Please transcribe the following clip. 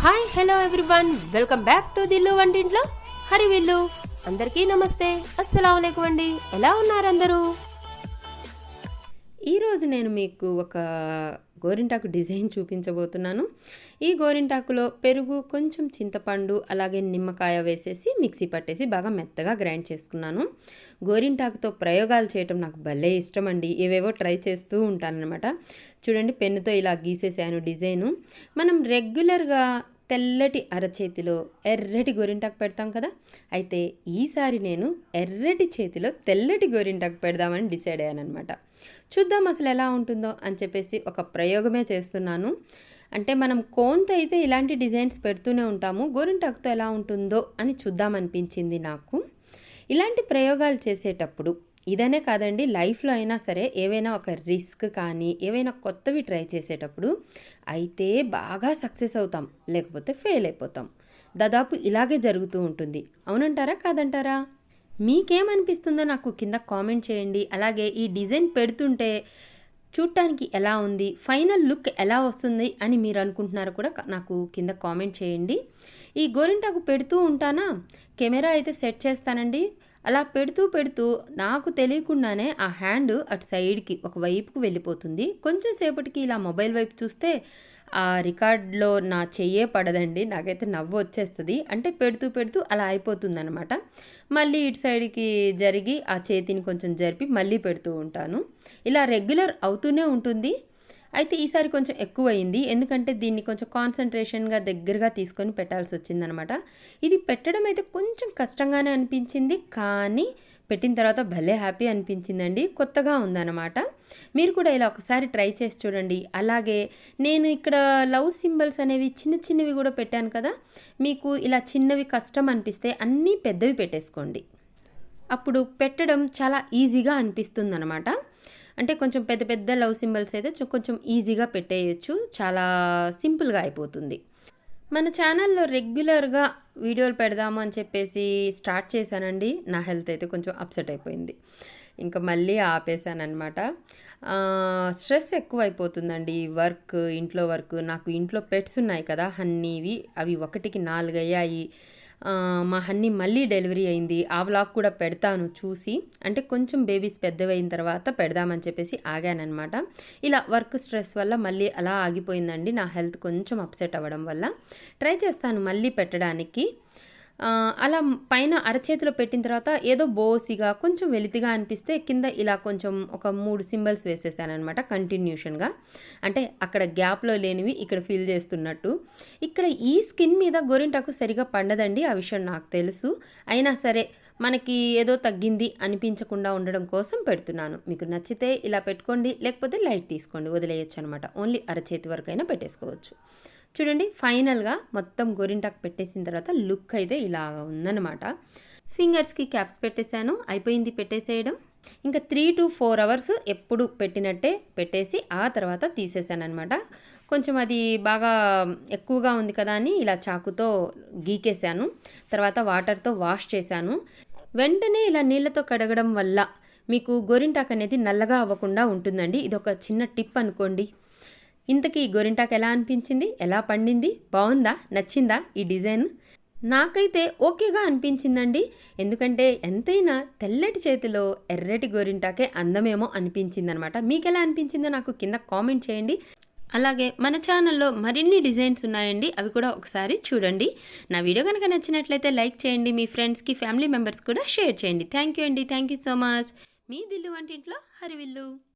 Hi hello everyone welcome back to దిల్లు వంటింట్లో. హరి విల్లు. అందరికీ నమస్తే. అస్సలం అండి ఎలా ఉన్నారు అందరూ? ఈరోజు నేను మీకు ఒక గోరింటాకు డిజైన్ చూపించబోతున్నాను. ఈ గోరింటాకులో పెరుగు కొంచెం చింతపండు అలాగే నిమ్మకాయ వేసేసి మిక్సీ పట్టేసి బాగా మెత్తగా గ్రైండ్ చేసుకున్నాను. గోరింటాకుతో ప్రయోగాలు చేయటం నాకు భలే ఇష్టం అండి ఏవేవో ట్రై చేస్తూ ఉంటానన్నమాట. చూడండి పెన్నుతో ఇలా గీసేసాను డిజైను. మనం రెగ్యులర్గా తెల్లటి అరచేతిలో ఎర్రటి గోరింటాకు పెడతాం కదా? అయితే ఈసారి నేను ఎర్రటి చేతిలో తెల్లటి గోరింటాకు పెడదామని డిసైడ్ అయ్యాను అనమాట చూద్దాం అసలు ఎలా ఉంటుందో అని చెప్పేసి ఒక ప్రయోగమే చేస్తున్నాను. అంటే మనం కోన్తో అయితే ఇలాంటి డిజైన్స్ పెడుతూనే ఉంటాము. గోరింటాకుతో ఎలా ఉంటుందో అని చూద్దామనిపించింది నాకు. ఇలాంటి ప్రయోగాలు చేసేటప్పుడు ఇదనే కాదండి లైఫ్లో అయినా సరే ఏవైనా ఒక రిస్క్ కానీ ఏవైనా కొత్తవి ట్రై చేసేటప్పుడు అయితే బాగా సక్సెస్ అవుతాం లేకపోతే ఫెయిల్ అయిపోతాం. దాదాపు ఇలాగే జరుగుతూ ఉంటుంది. అవునంటారా కాదంటారా? మీకేమనిపిస్తుందో నాకు కింద కామెంట్ చేయండి. అలాగే ఈ డిజైన్ పెడుతుంటే చూడటానికి ఎలా ఉంది ఫైనల్ లుక్ ఎలా వస్తుంది అని మీరు అనుకుంటున్నారో కూడా నాకు కింద కామెంట్ చేయండి. ఈ గోరింటాకు పెడుతూ ఉంటానా? కెమెరా అయితే సెట్ చేస్తానండి. అలా పెడుతూ పెడుతూ నాకు తెలియకుండానే ఆ హ్యాండ్ అటు సైడ్కి ఒక వైపుకు వెళ్ళిపోతుంది. కొంచెం సేపటికి ఇలా మొబైల్ వైపు చూస్తే ఆ రికార్డ్లో నా చెయ్యే పడదండి. నాకైతే నవ్వు వచ్చేస్తుంది. అంటే పెడుతూ పెడుతూ అలా అయిపోతుంది అనమాట మళ్ళీ ఇటు సైడ్కి జరిగి ఆ చేతిని కొంచెం జరిపి మళ్ళీ పెడుతూ ఉంటాను. ఇలా రెగ్యులర్ అవుతూనే ఉంటుంది. అయితే ఈసారి కొంచెం ఎక్కువ అయింది ఎందుకంటే దీన్ని కొంచెం కాన్సన్ట్రేషన్గా దగ్గరగా తీసుకొని పెట్టాల్సి వచ్చిందనమాట. ఇది పెట్టడం అయితే కొంచెం కష్టంగానే అనిపించింది. కానీ పెట్టిన తర్వాత భలే హ్యాపీ అనిపించిందండి. కొత్తగా ఉందన్నమాట మీరు కూడా ఇలా ఒకసారి ట్రై చేసి చూడండి. అలాగే నేను ఇక్కడ లవ్ సింబల్స్ అనేవి చిన్న చిన్నవి కూడా పెట్టాను కదా. మీకు ఇలా చిన్నవి కష్టం అనిపిస్తే అన్నీ పెద్దవి పెట్టేసుకోండి. అప్పుడు పెట్టడం చాలా ఈజీగా అనిపిస్తుంది అనమాట అంటే కొంచెం పెద్ద పెద్ద లవ్ సింబల్స్ అయితే కొంచెం ఈజీగా పెట్టేయచ్చు. చాలా సింపుల్గా అయిపోతుంది. మన ఛానల్లో రెగ్యులర్గా వీడియోలు పెడదాము అని చెప్పేసి స్టార్ట్ చేశానండి. నా హెల్త్ అయితే కొంచెం అప్సెట్ అయిపోయింది. ఇంకా మళ్ళీ ఆపేశానమాట స్ట్రెస్ ఎక్కువ అయిపోతుందండి వర్క్ ఇంట్లో వర్క్ నాకు ఇంట్లో పెట్స్ ఉన్నాయి కదా అన్నీవి అవి ఒకటికి నాలుగు అయ్యాయి మా హన్నీ మళ్ళీ డెలివరీ అయింది. ఆ వ్లాగ్ కూడా పెడతాను చూసి. అంటే కొంచెం బేబీస్ పెద్దవైన తర్వాత పెడదామని చెప్పేసి ఆగానన్నమాట. ఇలా వర్క్ స్ట్రెస్ వల్ల మళ్ళీ అలా ఆగిపోయిందండి. నా హెల్త్ కొంచెం అప్సెట్ అవ్వడం వల్ల. ట్రై చేస్తాను మళ్ళీ పెట్టడానికి. అలా పైన అరచేతిలో పెట్టిన తర్వాత ఏదో బోసిగా కొంచెం వెలితిగా అనిపిస్తే కింద ఇలా కొంచెం ఒక మూడు సింబల్స్ వేసేసానమాట కంటిన్యూషన్గా. అంటే అక్కడ గ్యాప్లో లేనివి ఇక్కడ ఫీల్ చేస్తున్నట్టు. ఇక్కడ ఈ స్కిన్ మీద గోరింటాకు సరిగా పండదండి ఆ విషయం నాకు తెలుసు. అయినా సరే మనకి ఏదో తగ్గింది అనిపించకుండా ఉండడం కోసం పెడుతున్నాను. మీకు నచ్చితే ఇలా పెట్టుకోండి లేకపోతే లైట్ తీసుకోండి వదిలేయచ్చు అనమాట ఓన్లీ అరచేతి వరకు అయినా పెట్టేసుకోవచ్చు. చూడండి ఫైనల్గా మొత్తం గోరింటాకు పెట్టేసిన తర్వాత లుక్ అయితే ఇలా ఉందన్నమాట. ఫింగర్స్కి క్యాప్స్ పెట్టేశాను అయిపోయింది పెట్టేసేయడం. ఇంకా త్రీ టు ఫోర్ అవర్స్ ఎప్పుడు పెట్టినట్టే పెట్టేసి ఆ తర్వాత తీసేసాను అనమాట కొంచెం అది బాగా ఎక్కువగా ఉంది కదా అని ఇలా చాకుతో గీకేశాను. తర్వాత వాటర్తో వాష్ చేశాను. వెంటనే ఇలా నీళ్ళతో కడగడం వల్ల మీకు గోరింటాకు అనేది నల్లగా అవ్వకుండా ఉంటుందండి. ఇది ఒక చిన్న టిప్ అనుకోండి. ఇంతకీ ఈ గోరింటాకు ఎలా అనిపించింది? ఎలా పండింది? బాగుందా? నచ్చిందా ఈ డిజైన్? నాకైతే ఓకేగా అనిపించిందండి. ఎందుకంటే ఎంతైనా తెల్లటి చేతిలో ఎర్రటి గోరింటాకే అందమేమో అనిపించింది అనమాట మీకు ఎలా అనిపించిందో నాకు కింద కామెంట్ చేయండి. అలాగే మన ఛానల్లో మరిన్ని డిజైన్స్ ఉన్నాయండి. అవి కూడా ఒకసారి చూడండి. నా వీడియో కనుక నచ్చినట్లయితే లైక్ చేయండి. మీ ఫ్రెండ్స్కి ఫ్యామిలీ మెంబర్స్ కూడా షేర్ చేయండి. థ్యాంక్ యూ అండి. Thank you so much. మీ దిల్లు వంటింట్లో హరివిల్లు.